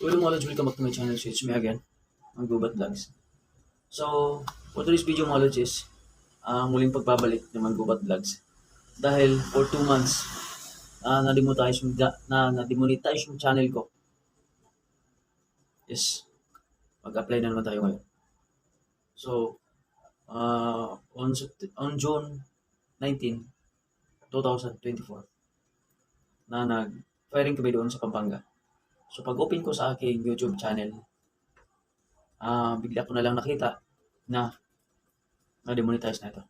Hello mga lods, welcome back to my channel. So it's me again, ang Gubat Vlogs. So, for today's video mga lods is, ang muling pagbabalik ng Gubat Vlogs. Dahil for 2 months, uh, na-demonetize yung, na, na-demonetize yung channel ko. Yes, mag-apply na naman tayo ngayon. So, uh, on, on June 19, 2024, na nag-firing kami doon sa Pampanga. So pag open ko sa aking YouTube channel, ah bigla ko na lang nakita na na-demonetize na ito.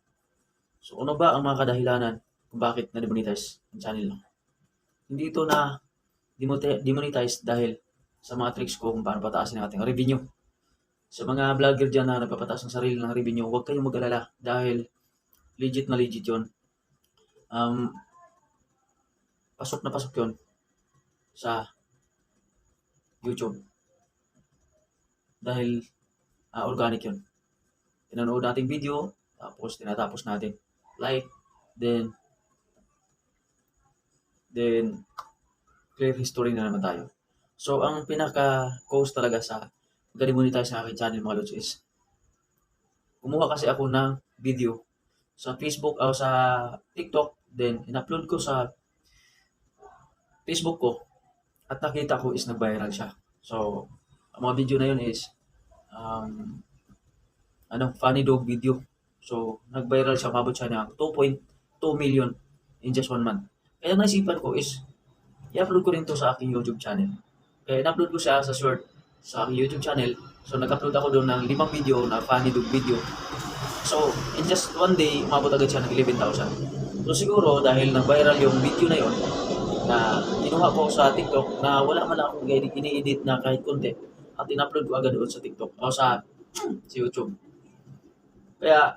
So ano ba ang mga kadahilanan kung bakit na-demonetize ang channel no? Hindi ito na demonetize dahil sa mga tricks ko kung paano pataasin ang ating revenue. Sa mga vlogger dyan na nagpapataas ng sarili ng revenue, huwag kayong mag-alala dahil legit na legit yun. Um, pasok na pasok yun sa YouTube. Dahil ah, organic yun. Pinanood natin video, tapos tinatapos natin. Like, then, then, clear history na naman tayo. So, ang pinaka-cause talaga sa pagka-demonetize ng aking channel mga lods is, kumuha kasi ako ng video sa Facebook o sa TikTok, then in-upload ko sa Facebook ko, at nakita ko is nag-viral siya. So, ang mga video na yun is um, ano, funny dog video. So, nag-viral siya, mabot siya ng 2.2 million in just one month. Kaya naisipan ko is, i-upload ko rin to sa aking YouTube channel. Kaya in-upload ko siya sa short sa aking YouTube channel. So, nag-upload ako doon ng limang video na funny dog video. So, in just one day, umabot agad siya ng 11,000. So, siguro, dahil nag-viral yung video na yon na kinuha ko sa TikTok na wala man akong ini-edit na kahit konti at in-upload ko agad doon sa TikTok o sa, sa YouTube. Kaya,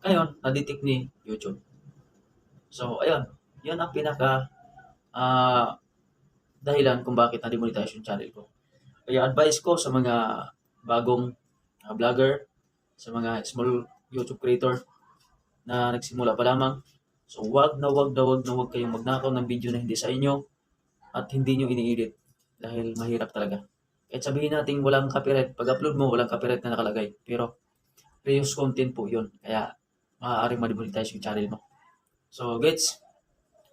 ngayon, na-detect ni YouTube. So, ayun. Yun ang pinaka ah dahilan kung bakit na-demonetize yung channel ko. Kaya advice ko sa mga bagong ah, vlogger, sa mga small YouTube creator na nagsimula pa lamang, So, wag na wag na wag na wag kayong magnakaw ng video na hindi sa inyo at hindi nyo ini-edit dahil mahirap talaga. Kahit sabihin natin walang copyright, pag-upload mo walang copyright na nakalagay. Pero, reuse content po yun. Kaya, maaaring ma-demonetize yung channel mo. So, gets?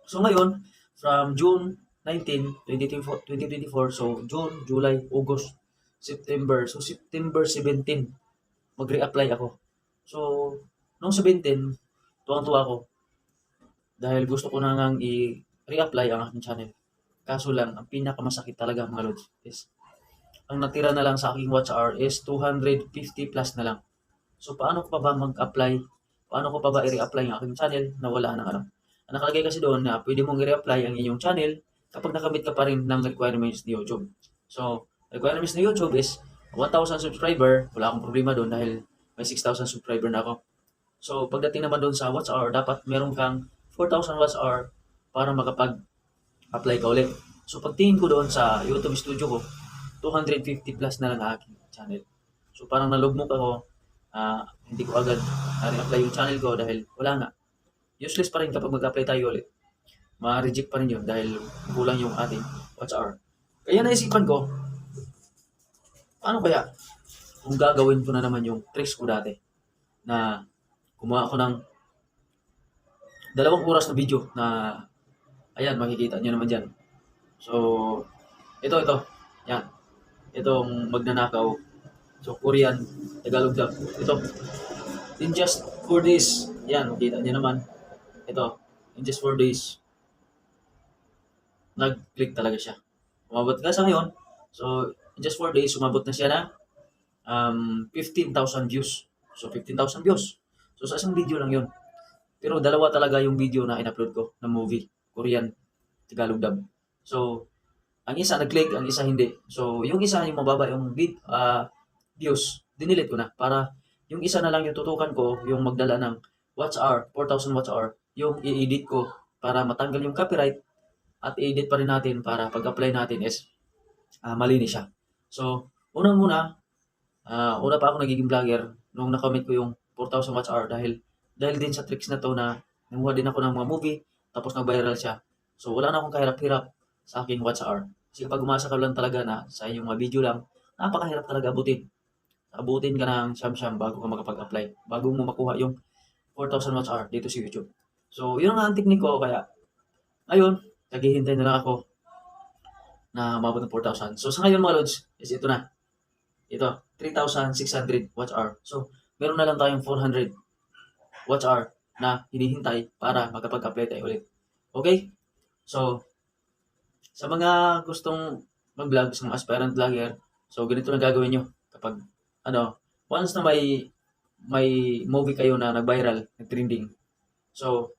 So, ngayon, from June 19, 2024, 2024, so June, July, August, September. So, September 17, mag-reapply ako. So, noong 17, tuwang-tuwa ako dahil gusto ko na ngang i-reapply ang aking channel. Kaso lang, ang pinakamasakit talaga mga lods is ang natira na lang sa aking watch hour is 250 plus na lang. So, paano ko pa ba mag-apply? Paano ko pa ba i-reapply ang aking channel na wala ng ano? Ang nakalagay kasi doon na pwede mong i-reapply ang inyong channel kapag nakamit ka pa rin ng requirements ni YouTube. So, requirements ni YouTube is 1,000 subscriber. Wala akong problema doon dahil may 6,000 subscriber na ako. So, pagdating naman doon sa watch hour, dapat meron kang 4,000 watts hour para makapag-apply ka ulit. So, pagtingin ko doon sa YouTube studio ko, 250 plus na lang ang aking channel. So, parang nalugmok ako, ah, hindi ko agad na-apply yung channel ko dahil wala nga. Useless pa rin kapag mag-apply tayo ulit. Ma-reject pa rin yun dahil kulang yung ating watch hour. Kaya naisipan ko, paano kaya kung gagawin ko na naman yung tricks ko dati na kumuha ako ng dalawang oras na video na ayan makikita nyo naman dyan. So ito ito. Yan. Itong magnanakaw. So Korean Tagalog dub. Ito. In just 4 days. Yan makita nyo naman. Ito. In just 4 days. Nag-click talaga siya. Umabot nga sa ngayon. So in just 4 days umabot na siya na um, 15,000 views. So 15,000 views. So sa isang video lang yun pero dalawa talaga yung video na in-upload ko na movie, Korean, Tagalog dub. So, ang isa nag-click, ang isa hindi. So, yung isa yung mababa yung vid, ah, views, dinilit ko na para yung isa na lang yung tutukan ko, yung magdala ng watch hour, 4,000 watch hour, yung i-edit ko para matanggal yung copyright at i-edit pa rin natin para pag-apply natin is ah, malinis siya. So, unang-una, ah, una pa ako nagiging vlogger nung nakomment ko yung 4,000 watch hour dahil dahil din sa tricks na to na nanguha din ako ng mga movie tapos nag-viral siya. So wala na akong kahirap-hirap sa aking watch. Kasi pag umasa ka lang talaga na sa inyong mga video lang, napakahirap talaga abutin. Abutin ka ng siyam-siyam bago ka makapag-apply. Bago mo makuha yung 4,000 watts hour dito sa YouTube. So, yun ang technique ko. Kaya, ngayon, naghihintay na lang ako na mabot ng 4,000. So, sa ngayon mga lods, is ito na. Ito, 3,600 watts hour. So, meron na lang tayong 400 watts hour na hinihintay para makapag-apply tayo ulit. Okay? So, sa mga gustong mag-vlog, sa mga aspirant vlogger, so ganito na gagawin nyo kapag, ano, once na may may movie kayo na nag-viral, nag-trending. So,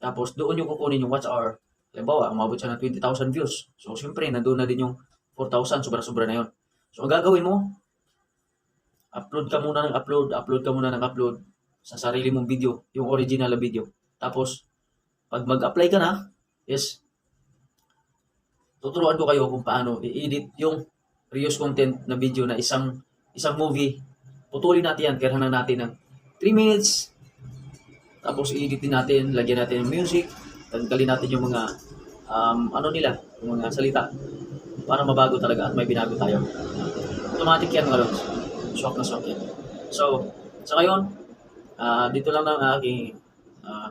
tapos doon yung kukunin yung watch hour. Halimbawa, umabot siya ng 20,000 views. So, siyempre, nandun na din yung 4,000, sobra-sobra na yun. So, ang gagawin mo, upload ka muna ng upload, upload ka muna ng upload sa sarili mong video, yung original na video. Tapos, pag mag-apply ka na, is, tuturuan ko kayo kung paano i-edit yung reuse content na video na isang isang movie. Putulin natin yan, kailangan natin ng 3 minutes. Tapos i-edit din natin, lagyan natin ng music, tanggalin natin yung mga um, ano nila, yung mga salita para mabago talaga at may binago tayo. Automatic yan mga lods. Shock na shock yan. So, sa ngayon, ah, dito lang ang aking ah,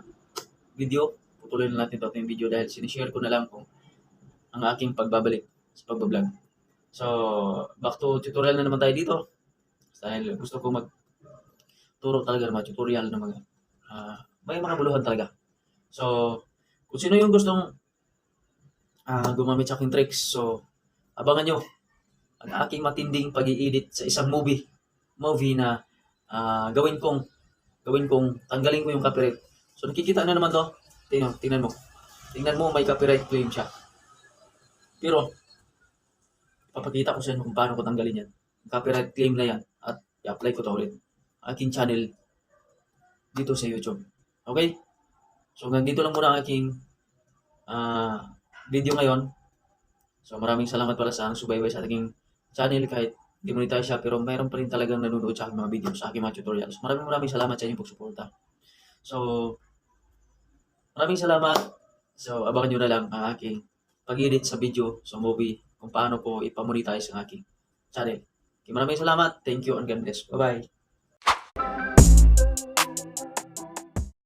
video. Putuloy na natin ito yung video dahil sinishare ko na lang kung ang aking pagbabalik sa pagbablog. So, back to tutorial na naman tayo dito. Dahil gusto ko mag turo talaga ng mga tutorial ng mga ah, may mga buluhan talaga. So, kung sino yung gustong ah, gumamit sa aking tricks, so abangan nyo ang aking matinding pag edit sa isang movie. Movie na ah, gawin kong gawin kong tanggalin ko yung copyright. So nakikita na naman to. Tingnan, tingnan mo. Tingnan mo may copyright claim siya. Pero papakita ko sa inyo kung paano ko tanggalin yan. Copyright claim na yan at i-apply ko to ulit. Aking channel dito sa YouTube. Okay? So hanggang dito lang muna ang aking ah, video ngayon. So maraming salamat pala sa subaybay sa aking channel kahit hindi monetize siya pero mayroon pa rin talagang nanonood sa aking mga video, sa aking mga tutorials. Maraming maraming salamat sa inyong pagsuporta. So, maraming salamat. So, abangan nyo na lang ang aking pag-edit sa video, sa movie, kung paano ko ipamonetize ang aking channel. Okay, maraming salamat. Thank you and God bless. Bye-bye.